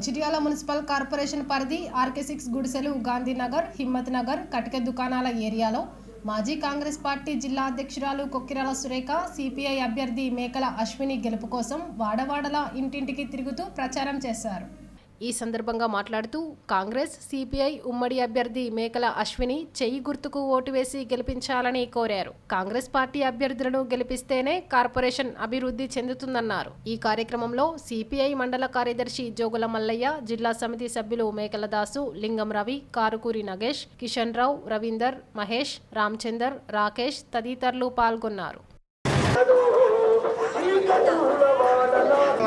Mancherial municipal corporation పరిధి RK six గుడిసెలు గాంధీనగర్ హిమ్మత్ నగర్ కటిక దుకాణాల ఏరియాలో మాజీ కాంగ్రెస్ పార్టీ జిల్లా అధ్యక్షురాలు కొక్కిరాల సురేఖ సిపిఐ అభ్యర్థి మేకల అశ్విని గెలుపు కోసం వాడవాడలా ఇంటింటికి తిరుగుతూ ప్రచారం చేశారు. ఈ సందర్భంగా మాట్లాడుతూ కాంగ్రెస్ సిపిఐ ఉమ్మడి అభ్యర్థి మేకల అశ్విని చెయ్యి గుర్తుకు ఓటు వేసి గెలిపించాలని కోరారు. కాంగ్రెస్ పార్టీ అభ్యర్థులను గెలిపిస్తేనే కార్పొరేషన్ అభివృద్ధి చెందుతుందన్నారు. ఈ కార్యక్రమంలో సిపిఐ మండల కార్యదర్శి జోగుల మల్లయ్య జిల్లా సమితి సభ్యులు మేకల దాసు లింగం రవి కారుకూరి నగేష్ కిషన్ రావు రవీందర్ మహేష్ రామచందర్ రాకేష్ తదితరులు పాల్గొన్నారు.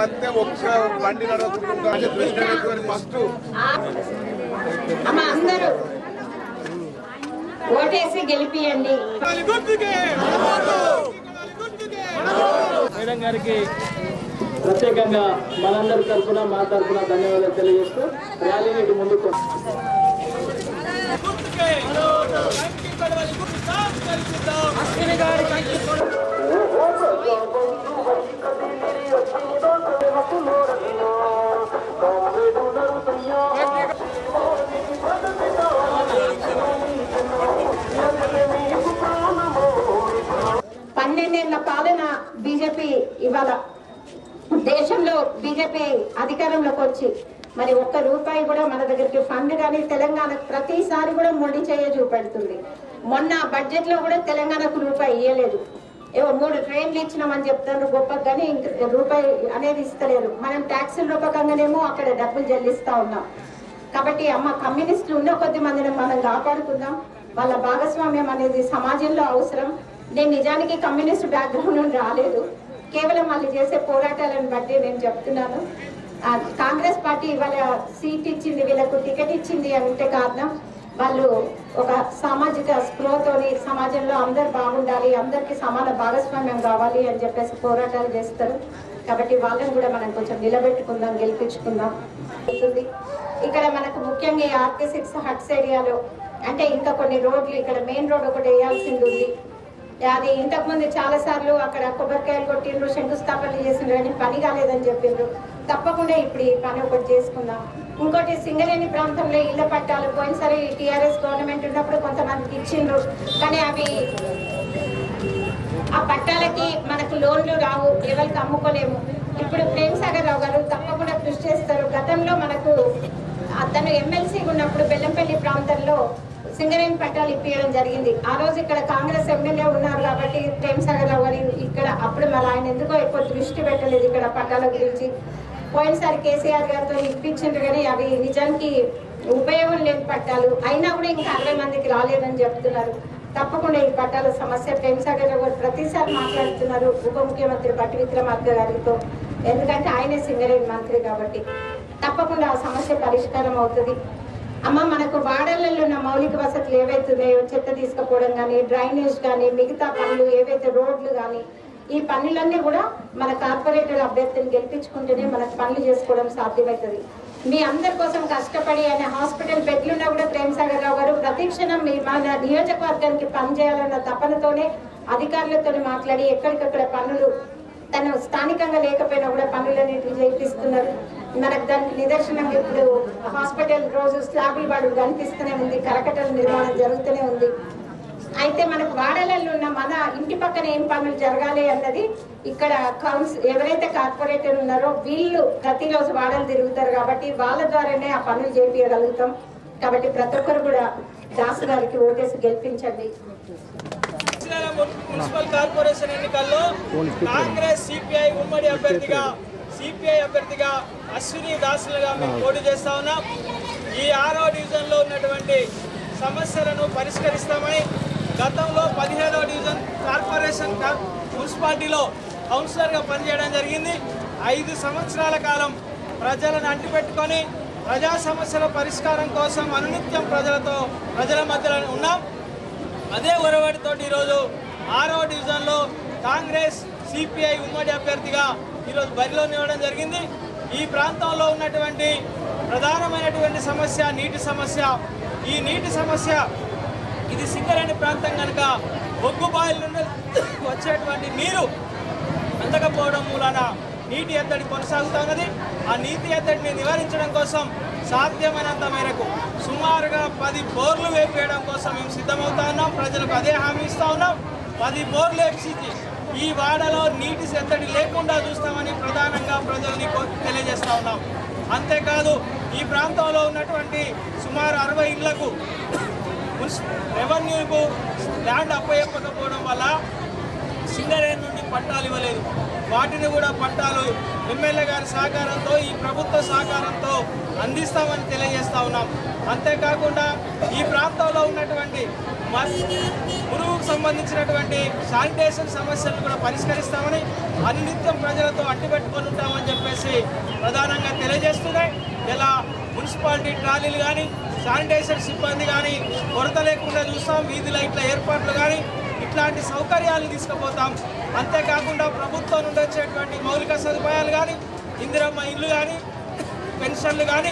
అంతే ఒక్క బండి ఫస్ట్ అమ్మ అందరూ ఓటేసి గెలిపియండి. మేడం గారికి ప్రత్యేకంగా మనందరి తరఫున మా తరఫున ధన్యవాదాలు తెలియజేస్తూ ర్యాలీని ఇటు ముందుకు పన్నెండేళ్ళ పాలన బీజేపీ ఇవాళ దేశంలో బీజేపీ అధికారంలోకి వచ్చి మరి ఒక్క రూపాయి కూడా మన దగ్గరికి ఫండ్ కానీ తెలంగాణకు ప్రతిసారి కూడా మొండి చేయ చూపెడుతుంది. మొన్న బడ్జెట్లో కూడా తెలంగాణకు రూపాయి ఇవ్వలేదు ఏవో మూడు ట్రైన్లు ఇచ్చినామని చెప్తారు గొప్ప కానీ రూపాయి అనేది ఇస్తలేరు. మనం ట్యాక్సుల రూపకంగానేమో అక్కడ డబ్బులు చెల్లిస్తా ఉన్నాం. కాబట్టి అమ్మ కమ్యూనిస్టులు ఉన్న కొద్ది మందిని మనం కాపాడుకుందాం. వాళ్ళ భాగస్వామ్యం అనేది సమాజంలో అవసరం. నేను నిజానికి కమ్యూనిస్ట్ బ్యాక్గ్రౌండ్ నుండి రాలేదు. కేవలం వాళ్ళు చేసే పోరాటాలను బట్టి నేను చెప్తున్నాను. కాంగ్రెస్ పార్టీ ఇవాళ సీట్ ఇచ్చింది వీళ్ళకు టికెట్ ఇచ్చింది అంటే కారణం వాళ్ళు ఒక సామాజిక స్పృహతోని సమాజంలో అందరు బాగుండాలి అందరికీ సమాన భాగస్వామ్యం కావాలి అని చెప్పేసి పోరాటాలు చేస్తారు. కాబట్టి వాళ్ళని కూడా మనం కొంచెం నిలబెట్టుకుందాం గెలిపించుకుందాం. ఇక్కడ మనకు ముఖ్యంగా ఈ ఆర్కే సిక్స్ హట్స్ ఏరియాలో అంటే ఇంకా కొన్ని రోడ్లు ఇక్కడ మెయిన్ రోడ్ ఒకటి వేయాల్సింది ఉంది. అది ఇంతకు ముందు చాలా సార్లు అక్కడ కొబ్బరికాయలు కొట్టిండ్రు శంకుస్థాపనలు చేసిండ్రు కానీ పని కాలేదని చెప్పిండ్రు. తప్పకుండా ఇప్పుడు ఈ పని ఒకటి చేసుకుందాం. ఇంకోటి సింగరేణి ప్రాంతంలో ఇళ్ళ పట్టాలు పోయినసారి టీఆర్ఎస్ గవర్నమెంట్ ఉన్నప్పుడు కొంతమందికి ఇచ్చిండ్రు. కానీ అవి ఆ పట్టాలకి మనకు లోన్లు రావు ఎవరికి అమ్ముకోలేము. ఇప్పుడు ప్రేమ్ సాగర్ రావు గారు తప్పకుండా కృషి చేస్తారు. గతంలో మనకు అతను ఎమ్మెల్సీ ఉన్నప్పుడు బెల్లంపల్లి ప్రాంతంలో సింగరేణి పట్టాలు ఇప్పించడం జరిగింది. ఆ రోజు ఇక్కడ కాంగ్రెస్ ఎమ్మెల్యే ఉన్నారు కాబట్టి ప్రేమ్ సాగర్ రావు గారు ఇక్కడ అప్పుడు మళ్ళీ ఆయన ఎందుకో ఎక్కువ దృష్టి పెట్టలేదు ఇక్కడ పట్టాల గురించి. పోయినసారి కేసీఆర్ గారితో ఇప్పించిండ్రు కానీ అవి నిజానికి ఉపయోగం లేని పట్టాలు. అయినా కూడా ఇంకా అరవై మందికి రాలేదని చెప్తున్నారు. తప్పకుండా ఈ పట్టాల సమస్య ప్రేమ్ సాగర్ రావు గారు ప్రతిసారి మాట్లాడుతున్నారు ఉప ముఖ్యమంత్రి బట్టి విక్రమార్క గారితో. ఎందుకంటే ఆయనే సింగరేణి మంత్రి కాబట్టి తప్పకుండా ఆ సమస్య పరిష్కారం అవుతుంది. అమ్మ మనకు వాడలలో ఉన్న మౌలిక వసతులు ఏవైతున్నాయో చెత్త తీసుకుపోవడం కానీ డ్రైనేజ్ కానీ మిగతా పనులు ఏవైతే రోడ్లు కానీ ఈ పనులన్నీ కూడా మన కార్పొరేటర్ అభ్యర్థిని గెలిపించుకుంటేనే మనకు పనులు చేసుకోవడం సాధ్యమవుతుంది. మీ అందరి కోసం కష్టపడి ఆయన హాస్పిటల్ బెడ్లున్నా కూడా ప్రేమ్ సాగర్ రావు గారు ప్రతిక్షణం మీ మన నియోజకవర్గానికి పనిచేయాలన్న తపనతోనే అధికారులతో మాట్లాడి ఎక్కడికక్కడ పనులు తను స్థానికంగా లేకపోయినా కూడా పనులన్నింటినీ చేపిస్తున్నారు మనకు దానికి నిదర్శనం ఇప్పుడు హాస్పిటల్ రోజు స్లాబులు వాడు కనిపిస్తూనే ఉంది కరకటల నిర్మాణం జరుగుతూనే ఉంది. అయితే మనకు వాడలలో ఉన్న మన ఇంటి పక్కన ఏం పనులు జరగాలి అన్నది ఇక్కడ కౌన్సిల్ ఎవరైతే కార్పొరేటర్ ఉన్నారో వీళ్ళు ప్రతిరోజు వాడలు తిరుగుతారు కాబట్టి వాళ్ళ ద్వారానే ఆ పనులు చేపించగలుగుతాం కాబట్టి ప్రతి ఒక్కరు కూడా దాసు గారికి ఓటేసి గెలిపించండి. మున్సిపల్ కార్పొరేషన్ ఎన్నికల్లో కాంగ్రెస్ సిపిఐ ఉమ్మడి అభ్యర్థిగా సిపిఐ అభ్యర్థిగా అశ్విని దాసులుగా మేము పోటీ చేస్తా ఉన్నాం. ఈ ఆరో డివిజన్లో ఉన్నటువంటి సమస్యలను పరిష్కరిస్తామని గతంలో పదిహేడవ డివిజన్ కార్పొరేషన్ మున్సిపాలిటీలో కౌన్సిలర్గా పనిచేయడం జరిగింది. ఐదు సంవత్సరాల కాలం ప్రజలను అంటిపెట్టుకొని ప్రజా సమస్యల పరిష్కారం కోసం అనునిత్యం ప్రజలతో ప్రజల మధ్యలో ఉన్నాం. అదే ఒరవడితో ఈరోజు ఆరో డివిజన్లో కాంగ్రెస్ సిపిఐ ఉమ్మడి అభ్యర్థిగా ఈరోజు బరిలో ఇవ్వడం జరిగింది. ఈ ప్రాంతంలో ఉన్నటువంటి ప్రధానమైనటువంటి సమస్య నీటి సమస్య. ఈ నీటి సమస్య ఇది సింగరేణి ప్రాంతం కనుక బొగ్గు బాయిల నుండి వచ్చేటువంటి నీరు అందకపోవడం మూలాన నీటి ఎద్దడి కొనసాగుతూ ఉన్నది. ఆ నీటి ఎద్దడిని నివారించడం కోసం సాధ్యమైనంత మేరకు సుమారుగా పది బోర్లు వేపేయడం కోసం మేము సిద్ధమవుతా ఉన్నాం. ప్రజలకు అదే హామీ ఇస్తూ ఉన్నాం. పది బోర్లు వేసి ఈ వాడలో నీటి ఎద్దడి లేకుండా చూస్తామని ప్రధానంగా ప్రజల్ని తెలియజేస్తా ఉన్నాం. అంతేకాదు ఈ ప్రాంతంలో ఉన్నటువంటి సుమారు అరవై ఇళ్ళకు రెవెన్యూకు ల్యాండ్ అప్పయ్యకపోవడం వల్ల సింగరేణి నుండి పట్టాలు ఇవ్వలేదు. వాటిని కూడా పట్టాలు ఎమ్మెల్యే గారి సహకారంతో ఈ ప్రభుత్వ సహకారంతో అందిస్తామని తెలియజేస్తా ఉన్నాం. అంతేకాకుండా ఈ ప్రాంతంలో ఉన్నటువంటి మ- గురువుకు సంబంధించినటువంటి శానిటేషన్ సమస్యలను కూడా పరిష్కరిస్తామని అనినిత్యం ప్రజలతో అడ్డుపెట్టుకొని ఉంటామని చెప్పేసి ప్రధానంగా తెలియజేస్తున్నాయి. ఇలా మున్సిపాలిటీ ట్రాలీలు కానీ శానిటైజర్ సిబ్బంది కానీ కొరత లేకుండా చూస్తాం. వీధి లైట్ల ఏర్పాట్లు కానీ ఇట్లాంటి సౌకర్యాలు తీసుకుపోతాం. అంతేకాకుండా ప్రభుత్వం నుండి వచ్చేటువంటి మౌలిక సదుపాయాలు కానీ ఇందిరమ్మ ఇల్లు కానీ పెన్షన్లు కానీ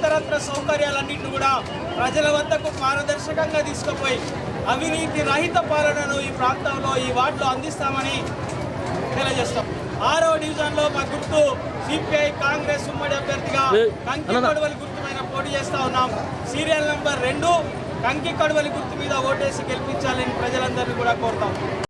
ఇతరత్ర సౌకర్యాలన్నింటిని కూడా ప్రజల వద్దకు పారదర్శకంగా తీసుకుపోయి అవినీతి రహిత పాలనను ఈ ప్రాంతంలో ఈ వార్డులో అందిస్తామని తెలియజేస్తాం. ఆరో డివిజన్లో మా గుర్తు సిపిఐ కాంగ్రెస్ ఉమ్మడి అభ్యర్థిగా కంకి కడవలి గుర్తుమైన పోటీ చేస్తా ఉన్నాం. సీరియల్ నంబర్ రెండు కంకి కడవలి గుర్తు మీద ఓటేసి గెలిపించాలని ప్రజలందరినీ కూడా కోరుతాం.